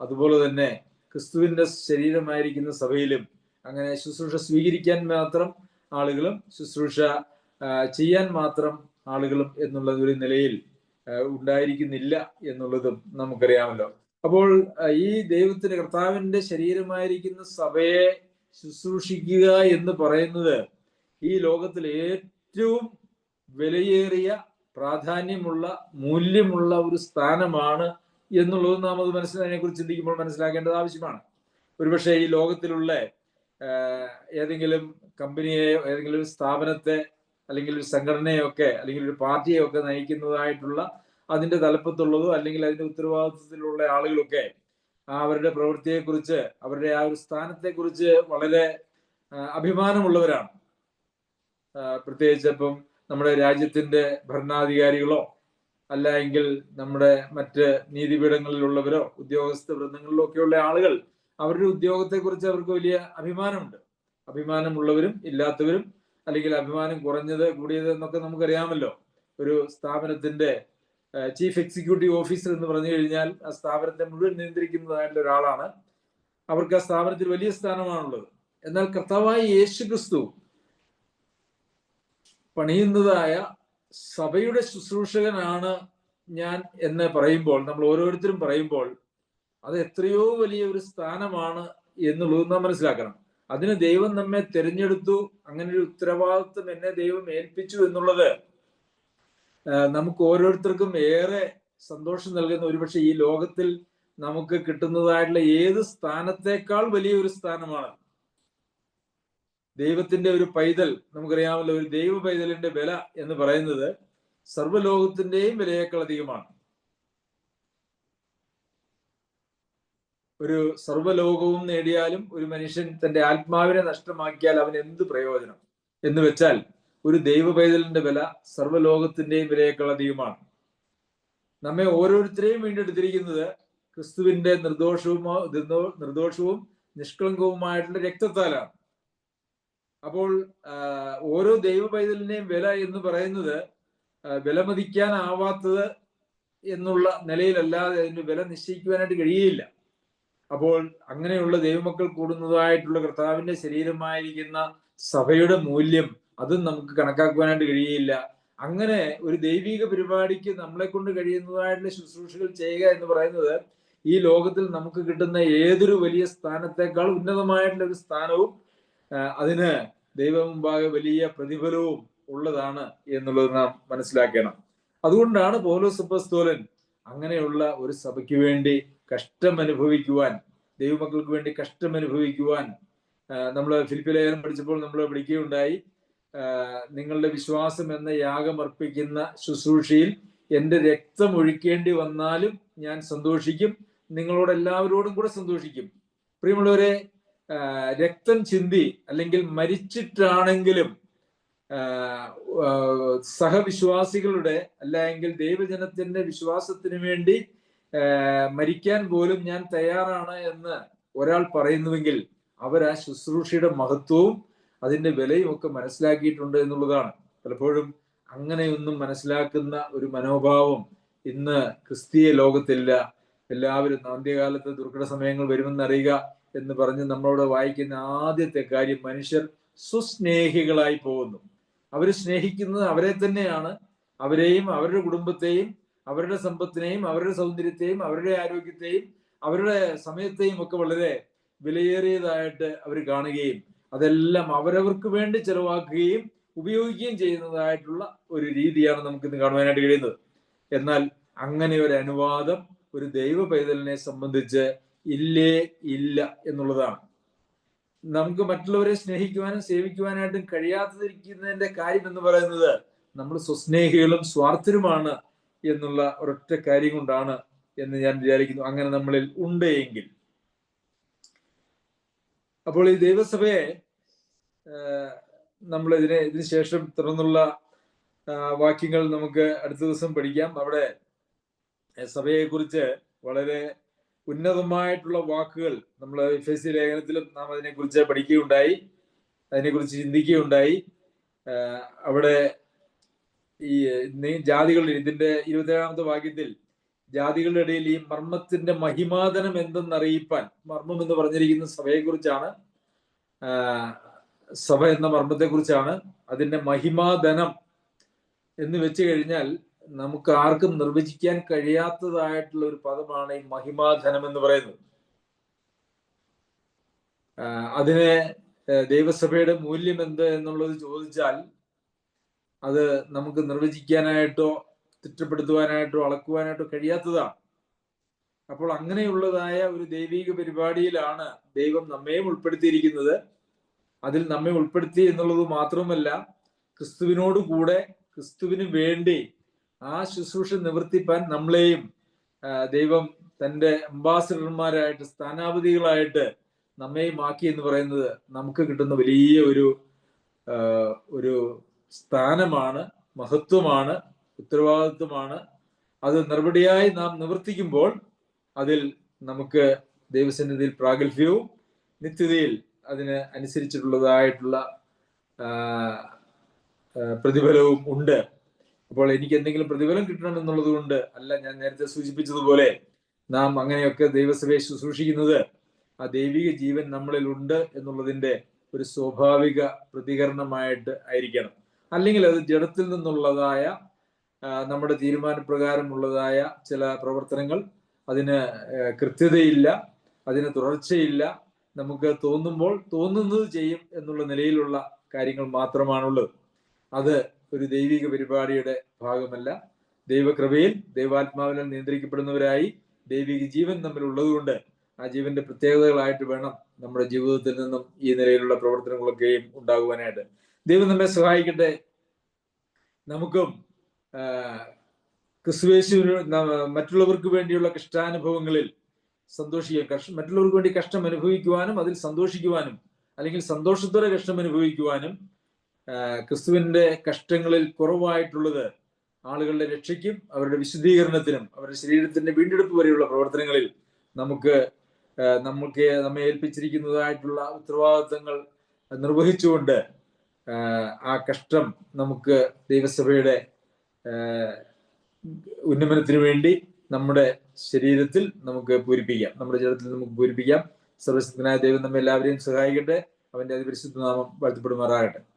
അതുപോലെ തന്നെ ക്രിസ്തുവിന്റെ ശരീരമായിരിക്കുന്ന സഭയിലും അങ്ങനെ ശുശ്രൂഷ സ്വീകരിക്കാൻ മാത്രം ആളുകളും ശുശ്രൂഷ ചെയ്യാൻ മാത്രം ആളുകളും എന്നുള്ള ഒരു നിലയിൽ ഉണ്ടായിരിക്കുന്നില്ല എന്നുള്ളതും നമുക്കറിയാമല്ലോ. അപ്പോൾ ഈ ദൈവത്തിന്റെ കർത്താവിന്റെ ശരീരമായിരിക്കുന്ന സഭയെ ശുശ്രൂഷിക്കുക എന്ന് പറയുന്നത് ഈ ലോകത്തിൽ ഏറ്റവും വിലയേറിയ പ്രാധാന്യമുള്ള മൂല്യമുള്ള ഒരു സ്ഥാനമാണ് എന്നുള്ളത് നാം അത് മനസ്സിലാതിനെ കുറിച്ച് ചിന്തിക്കുമ്പോൾ മനസ്സിലാക്കേണ്ടത് ആവശ്യമാണ്. ഒരുപക്ഷെ ഈ ലോകത്തിലുള്ള ഏതെങ്കിലും കമ്പനിയെയോ ഏതെങ്കിലും ഒരു സ്ഥാപനത്തെ അല്ലെങ്കിൽ ഒരു സംഘടനയൊക്കെ അല്ലെങ്കിൽ ഒരു പാർട്ടിയെയൊക്കെ നയിക്കുന്നതായിട്ടുള്ള അതിന്റെ തലപ്പത്തുള്ളതോ അല്ലെങ്കിൽ അതിന്റെ ഉത്തരവാദിത്വത്തിലുള്ള ആളുകളൊക്കെ അവരുടെ പ്രവൃത്തിയെക്കുറിച്ച് അവരുടെ ആ ഒരു സ്ഥാനത്തെക്കുറിച്ച് വളരെ അഭിമാനമുള്ളവരാണ്. പ്രത്യേകിച്ച് ഇപ്പം നമ്മുടെ രാജ്യത്തിന്റെ ഭരണാധികാരികളോ അല്ല എങ്കിൽ നമ്മുടെ മറ്റ് നീതിപീഠങ്ങളിലുള്ളവരോ ഉദ്യോഗസ്ഥ വൃന്ദങ്ങളിലോ ഒക്കെയുള്ള ആളുകൾ അവരുടെ ഉദ്യോഗത്തെക്കുറിച്ച് അവർക്ക് വലിയ അഭിമാനമുണ്ട്. അഭിമാനമുള്ളവരും ഇല്ലാത്തവരും അല്ലെങ്കിൽ അഭിമാനം കുറഞ്ഞത് കൂടിയത് എന്നൊക്കെ നമുക്കറിയാമല്ലോ. ഒരു സ്ഥാപനത്തിന്റെ ചീഫ് എക്സിക്യൂട്ടീവ് ഓഫീസർ എന്ന് പറഞ്ഞു കഴിഞ്ഞാൽ ആ സ്ഥാപനത്തെ മുഴുവൻ നിയന്ത്രിക്കുന്നതായിട്ടുള്ള ഒരാളാണ്. അവർക്ക് ആ സ്ഥാപനത്തിൽ വലിയ സ്ഥാനമാണുള്ളത്. എന്നാൽ കർത്താവായ യേശു ക്രിസ്തു പണിയുന്നതായ സഭയുടെ ശുശ്രൂഷകനാണ് ഞാൻ എന്ന് പറയുമ്പോൾ നമ്മൾ ഓരോരുത്തരും പറയുമ്പോൾ അത് എത്രയോ വലിയ ഒരു സ്ഥാനമാണ് എന്നുള്ളത് നാം മനസ്സിലാക്കണം. അതിന് ദൈവം നമ്മെ തിരഞ്ഞെടുത്തു അങ്ങനെ ഒരു ഉത്തരവാദിത്വം എന്നെ ദൈവം ഏൽപ്പിച്ചു എന്നുള്ളത് നമുക്ക് ഓരോരുത്തർക്കും ഏറെ സന്തോഷം നൽകുന്ന ഒരുപക്ഷെ ഈ ലോകത്തിൽ നമുക്ക് കിട്ടുന്നതായിട്ടുള്ള ഏത് സ്ഥാനത്തേക്കാൾ വലിയൊരു സ്ഥാനമാണ്? ദൈവത്തിന്റെ ഒരു പൈതൽ നമുക്കറിയാമല്ലോ ഒരു ദൈവ പൈതലിന്റെ വില എന്ന് പറയുന്നത് സർവലോകത്തിന്റെയും വിലയേക്കാൾ അധികമാണ്. ഒരു സർവലോകവും നേടിയാലും ഒരു മനുഷ്യൻ തന്റെ ആത്മാവിനെ നഷ്ടമാക്കിയാൽ അവൻ എന്ത് പ്രയോജനം എന്ന് വെച്ചാൽ ഒരു ദൈവ പൈതലിന്റെ വില സർവലോകത്തിന്റെയും വിലയേക്കാൾ അധികമാണ്. നമ്മെ ഓരോരുത്തരെയും വീണ്ടെടുത്തിരിക്കുന്നത് ക്രിസ്തുവിന്റെ നിർദോഷവും നിർദോഷവും നിഷ്കളങ്കവുമായിട്ടുള്ള രക്തത്താലാണ്. അപ്പോൾ ഓരോ ദൈവ പൈതലിന്റെയും വില എന്ന് പറയുന്നത് വിലമതിക്കാനാവാത്തത് എന്നുള്ള നിലയിലല്ലാതെ അതിന് വില നിശ്ചയിക്കുവാനായിട്ട് കഴിയുകയില്ല. അപ്പോൾ അങ്ങനെയുള്ള ദൈവമക്കൾ കൂടുന്നതായിട്ടുള്ള കർത്താവിന്റെ ശരീരമായിരിക്കുന്ന സഭയുടെ മൂല്യം അതും നമുക്ക് കണക്കാക്കുവാനായിട്ട് കഴിയില്ല. അങ്ങനെ ഒരു ദൈവിക പരിപാടിക്ക് നമ്മളെ കൊണ്ട് കഴിയുന്നതായിട്ടുള്ള ശുശ്രൂഷകൾ ചെയ്യുക എന്ന് പറയുന്നത് ഈ ലോകത്തിൽ നമുക്ക് കിട്ടുന്ന ഏതൊരു വലിയ സ്ഥാനത്തേക്കാൾ ഉന്നതമായിട്ടുള്ള ഒരു സ്ഥാനവും അതിന് ദൈവം മുമ്പാകെ വലിയ പ്രതിഫലവും ഉള്ളതാണ് എന്നുള്ളത് നാം മനസ്സിലാക്കണം. അതുകൊണ്ടാണ് പൗലോസ് അപ്പസ്തോലൻ അങ്ങനെയുള്ള ഒരു സഭയ്ക്ക് വേണ്ടി കഷ്ടം അനുഭവിക്കുവാൻ ദൈവമക്കൾക്ക് വേണ്ടി കഷ്ടം അനുഭവിക്കുവാൻ നമ്മൾ ഫിലിപ്പിലേഖനം പഠിച്ചപ്പോൾ നമ്മൾ പഠിക്കുകയുണ്ടായി. നിങ്ങളുടെ വിശ്വാസം എന്ന യാഗം അർപ്പിക്കുന്ന ശുശ്രൂഷയിൽ എന്റെ രക്തം ഒഴിക്കേണ്ടി വന്നാലും ഞാൻ സന്തോഷിക്കും. നിങ്ങളോട് എല്ലാവരോടും കൂടെ സന്തോഷിക്കും. പ്രിയമുള്ളവരെ രക്തം ചിന്തി അല്ലെങ്കിൽ മരിച്ചിട്ടാണെങ്കിലും സഹവിശ്വാസികളുടെ അല്ലെങ്കിൽ ദൈവജനത്തിന്റെ വിശ്വാസത്തിന് വേണ്ടി മരിക്കാൻ പോലും ഞാൻ തയ്യാറാണ് എന്ന് ഒരാൾ പറയുന്നുവെങ്കിൽ അവർ ആ ശുശ്രൂഷയുടെ മഹത്വവും അതിന്റെ വിലയും ഒക്കെ മനസ്സിലാക്കിയിട്ടുണ്ട് എന്നുള്ളതാണ്. പലപ്പോഴും അങ്ങനെയൊന്നും മനസ്സിലാക്കുന്ന ഒരു മനോഭാവം ഇന്ന് ക്രിസ്തീയ ലോകത്തില്ല എല്ലാവരും അന്ത്യകാലത്ത് ദുർഘട സമയങ്ങൾ വരുമെന്നറിയുക എന്ന് പറഞ്ഞ് നമ്മളോട് വായിക്കുന്ന ആദ്യത്തെ കാര്യം മനുഷ്യർ സുസ്നേഹികളായി പോകുന്നു. അവർ സ്നേഹിക്കുന്നത് അവരെ തന്നെയാണ്. അവരെയും അവരുടെ കുടുംബത്തെയും അവരുടെ സമ്പത്തിനെയും അവരുടെ സൗന്ദര്യത്തെയും അവരുടെ ആരോഗ്യത്തെയും അവരുടെ സമയത്തെയും ഒക്കെ വളരെ വിലയേറിയതായിട്ട് അവർ കാണുകയും അതെല്ലാം അവരവർക്ക് വേണ്ടി ചെലവാക്കുകയും ഉപയോഗിക്കുകയും ചെയ്യുന്നതായിട്ടുള്ള ഒരു രീതിയാണ് നമുക്ക് ഇന്ന് കാണുവാനായിട്ട് കഴിയുന്നത്. എന്നാൽ അങ്ങനെ ഒരു അനുവാദം ഒരു ദൈവ പൈതലിനെ സംബന്ധിച്ച് ഇല്ലേ ഇല്ല എന്നുള്ളതാണ്. നമുക്ക് മറ്റുള്ളവരെ സ്നേഹിക്കുവാനും സേവിക്കുവാനായിട്ടും കഴിയാത്തതിരിക്കുന്നതിന്റെ കാര്യം എന്ന് പറയുന്നത് നമ്മൾ സ്വസ്നേഹികളും സ്വാർത്ഥരുമാണ് എന്നുള്ള ഒരൊറ്റ കാര്യം കൊണ്ടാണ് എന്ന് ഞാൻ വിചാരിക്കുന്നു. അങ്ങനെ നമ്മളിൽ ഉണ്ട് എങ്കിൽ അപ്പോൾ ഈ ദൈവസഭയെ നമ്മൾ ഇതിനെ ഇതിന് ശേഷം തുടർന്നുള്ള വാക്യങ്ങൾ നമുക്ക് അടുത്ത ദിവസം പഠിക്കാം. അവിടെ സഭയെ കുറിച്ച് വളരെ ഉന്നതമായിട്ടുള്ള വാക്കുകൾ നമ്മൾ എഫ് എസ് സി ലേഖനത്തിലും നാം അതിനെക്കുറിച്ച് പഠിക്കുകയുണ്ടായി അതിനെക്കുറിച്ച് ചിന്തിക്കുകയുണ്ടായി. അവിടെ ഈ ജാതികളുടെ ഇതിന്റെ ഇരുപത്തേഴാമത്തെ വാക്യത്തിൽ ജാതികളുടെ ഇടയിൽ ഈ മർമ്മത്തിന്റെ മഹിമാതനം എന്തെന്നറിയിപ്പാൻ മർമ്മം എന്ന് പറഞ്ഞിരിക്കുന്ന സഭയെ കുറിച്ചാണ് സഭ എന്ന മർമ്മത്തെക്കുറിച്ചാണ് അതിന്റെ മഹിമാധനം എന്ന് വെച്ച് കഴിഞ്ഞാൽ നമുക്ക് ആർക്കും നിർവചിക്കാൻ കഴിയാത്തതായിട്ടുള്ള ഒരു പദമാണ് ഈ മഹിമാധനം എന്ന് പറയുന്നത്. അതിന് ദൈവസഭയുടെ മൂല്യം എന്ത് എന്നുള്ളത് ചോദിച്ചാൽ അത് നമുക്ക് നിർവചിക്കാനായിട്ടോ തിട്ടപ്പെടുത്തുവാനായിട്ടോ അളക്കുവാനായിട്ടോ കഴിയാത്തതാണ്. അപ്പോൾ അങ്ങനെയുള്ളതായ ഒരു ദൈവീക പരിപാടിയിലാണ് ദൈവം നമ്മയും ഉൾപ്പെടുത്തിയിരിക്കുന്നത്. അതിൽ നമ്മെ ഉൾപ്പെടുത്തി എന്നുള്ളത് മാത്രമല്ല ക്രിസ്തുവിനോട് കൂടെ ക്രിസ്തുവിന് വേണ്ടി ആ ശുശ്രൂഷ നിവർത്തിപ്പാൻ നമ്മളെയും ദൈവം തന്റെ അംബാസിഡർമാരായിട്ട് സ്ഥാനാപതികളായിട്ട് നമ്മയും ആക്കി എന്ന് പറയുന്നത് നമുക്ക് കിട്ടുന്ന വലിയ ഒരു ഒരു സ്ഥാനമാണ് മഹത്വമാണ്. ഉത്തരവാദിത്വമാണ്. അത് നിർവടിയായി നാം നിവർത്തിക്കുമ്പോൾ അതിൽ നമുക്ക് ദൈവസന്നിധിയിൽ പ്രാഗൽഭ്യവും നിത്യതയിൽ അതിന് അനുസരിച്ചിട്ടുള്ളതായിട്ടുള്ള പ്രതിഫലവും ഉണ്ട്. അപ്പോൾ എനിക്ക് എന്തെങ്കിലും പ്രതിഫലം കിട്ടണം എന്നുള്ളത് കൊണ്ട് അല്ല ഞാൻ നേരത്തെ സൂചിപ്പിച്ചതുപോലെ നാം അങ്ങനെയൊക്കെ ദൈവസഭയെ ശുശ്രൂഷിക്കുന്നത് ആ ദൈവിക ജീവൻ നമ്മളിൽ ഉണ്ട് എന്നുള്ളതിന്റെ ഒരു സ്വാഭാവിക പ്രതികരണമായിട്ട് ആയിരിക്കണം. അല്ലെങ്കിൽ അത് ജഡത്തിൽ നിന്നുള്ളതായ നമ്മുടെ തീരുമാനപ്രകാരമുള്ളതായ ചില പ്രവർത്തനങ്ങൾ അതിന് കൃത്യതയില്ല അതിന് തുടർച്ചയില്ല. നമുക്ക് തോന്നുമ്പോൾ തോന്നുന്നത് ചെയ്യും എന്നുള്ള നിലയിലുള്ള കാര്യങ്ങൾ മാത്രമാണുള്ളത് അത് ഒരു ദൈവിക പരിപാടിയുടെ ഭാഗമല്ല. ദൈവകൃപയിൽ ദൈവാത്മാവിനാൽ നിയന്ത്രിക്കപ്പെടുന്നവരായി ദൈവിക ജീവൻ നമ്മിൽ ഉള്ളതുകൊണ്ട് ആ ജീവന്റെ പ്രത്യേകതകളായിട്ട് വേണം നമ്മുടെ ജീവിതത്തിൽ നിന്നും ഈ നിലയിലുള്ള പ്രവർത്തനങ്ങളൊക്കെയും ഉണ്ടാകുവാനായിട്ട്. ദൈവം നമ്മെ സഹായിക്കട്ടെ. നമുക്കും ക്രിസ്തുവേശുവിന് മറ്റുള്ളവർക്ക് വേണ്ടിയുള്ള കഷ്ടാനുഭവങ്ങളിൽ സന്തോഷിക്കുക കഷ്ട മറ്റുള്ളവർക്ക് വേണ്ടി കഷ്ടം അനുഭവിക്കുവാനും അതിൽ സന്തോഷിക്കുവാനും അല്ലെങ്കിൽ സന്തോഷത്തോടെ കഷ്ടം അനുഭവിക്കുവാനും ക്രിസ്തുവിന്റെ കഷ്ടങ്ങളിൽ കുറവായിട്ടുള്ളത് ആളുകളുടെ രക്ഷയ്ക്കും അവരുടെ വിശുദ്ധീകരണത്തിനും അവരുടെ ശരീരത്തിന്റെ വീണ്ടെടുപ്പ് വരെയുള്ള പ്രവർത്തനങ്ങളിൽ നമുക്ക് നമുക്ക് നമ്മെ ഏൽപ്പിച്ചിരിക്കുന്നതായിട്ടുള്ള ഉത്തരവാദിത്തങ്ങൾ നിർവഹിച്ചുകൊണ്ട് ആ, കഷ്ടം നമുക്ക് ദൈവസഭയുടെ ഉന്നമനത്തിന് വേണ്ടി നമ്മുടെ ശരീരത്തിൽ നമുക്ക് പൂരിപ്പിക്കാം. നമ്മുടെ ജീവിതത്തിൽ നമുക്ക് പൂരിപ്പിക്കാം. സർവശക്തനായ ദൈവം നമ്മെ എല്ലാവരെയും സഹായിക്കട്ടെ. അവന്റെ അതിപരിശുദ്ധ നാമം വാഴ്ത്തപ്പെടുമാറാകട്ടെ.